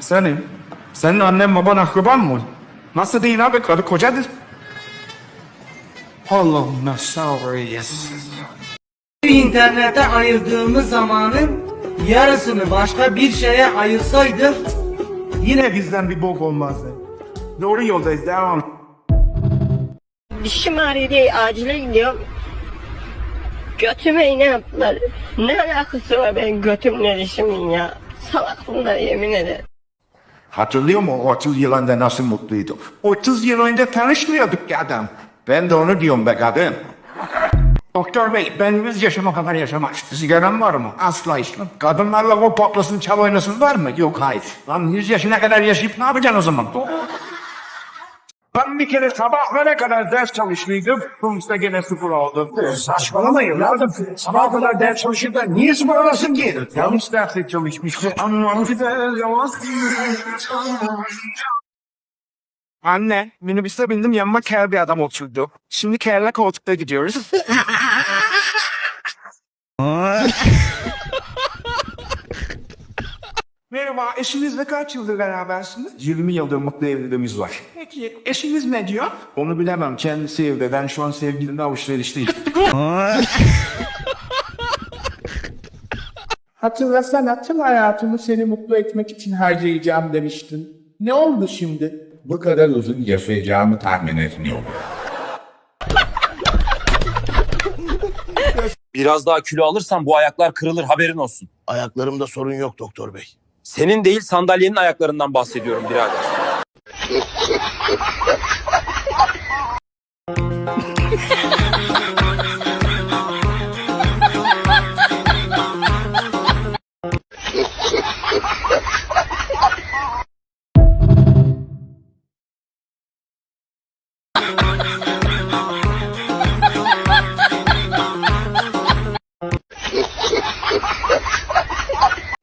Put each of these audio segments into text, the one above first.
Senin. Senin annen baban akraban mı? Nasıl değil abi karı kocadır. Allah'ım nasıl yes. İnternete ayırdığımız zamanın yarısını başka bir şeye ayırsaydık Yine bizden bir bok olmazdı. Doğru yoldayız devam. Dişim ağrıyor diye acile gidiyorum. Götüme iğne yaptılar. Ne alakası var benim götümle dişimin ya? Salak bunlar yemin ederim. Hatırlıyor musun 30 yıl önce nasıl mutluyduk? 30 yıl önce tanışmıyorduk ya adam. Ben de onu diyorum be kadın. Doktor bey ben 100 yaşıma kadar yaşamak. Sigaram var mı? Asla içmem. Kadınlarla o poplasın çal oynasın var mı? Yok hayır. Lan 100 yaşına kadar yaşayıp ne yapacaksın o zaman? Ben bir kere sabahlara kadar ders çalıştıydım. Sonuçta gene sıfır oldu. Saçmalamayın evladım. Sabaha kadar ders çalışıp da niye sıfır olasın ki? Yanlış derse çalışmıştı. Anlamı yavaş Anne, minibüste bindim yanıma kel bir adam oturdu. Şimdi kelle koltukta gidiyoruz. Merhaba, eşinizle kaç yıldır berabersiniz? 20 yıldır mutlu evliliğimiz var. Peki, eşiniz ne diyor? Onu bilemem, kendisi evde. Ben şu an sevgilimle alışverişteyim. Hatırlasana tüm hayatımı seni mutlu etmek için harcayacağım demiştin. Ne oldu şimdi? Bu kadar uzun yaşayacağımı tahmin etmiyordum. Biraz daha kilo alırsan bu ayaklar kırılır haberin olsun. Ayaklarımda sorun yok doktor bey. Senin değil sandalyenin ayaklarından bahsediyorum birader.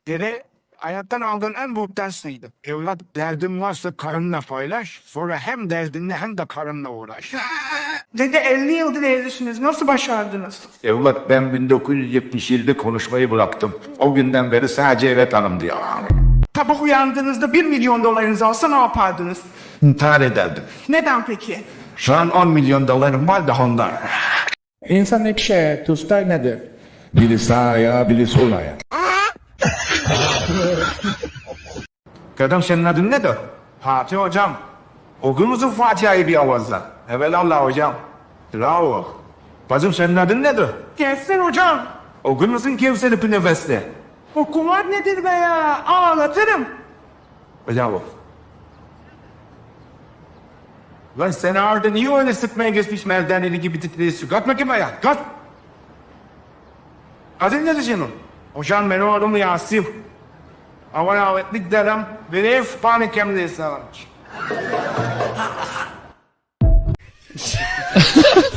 Dede, hayattan aldığın en büyük ders neydi? Evlat derdin varsa karınla paylaş. Sonra hem derdinle hem de karınla uğraş. Dede 50 yıldır evlisiniz. Nasıl başardınız? Evlat ben 1977'de konuşmayı bıraktım. O günden beri sadece evet hanım diyor. Sabah uyandığınızda 1 milyon dolarınızı alsa ne yapardınız? İntihar ederdim. Neden peki? Şu an 10 milyon dolarım var da ondan. İnsan iki şeye tutar nedir? Biri sağ ayağı, biri sol ayağı. Kadın senin adın nedir? Fatih hocam. Okur musun Fatiha'yı bir avazla? Evelallah hocam. Bravo. Bacım senin adın nedir? Kevser hocam. Okur musun Kevser'i bir nefeste? Okumak nedir be ya? Ağlatırım. Bravo. Lan sen orada niye öyle sıkmaya geçmiş merdaneli gibi titriyorsun? Kalk bakayım ayağa. Kalk. Adın nedir senin? Hocam benim adım Yasim. Ama davetlik derim. Bir ev panik emniyesi almış.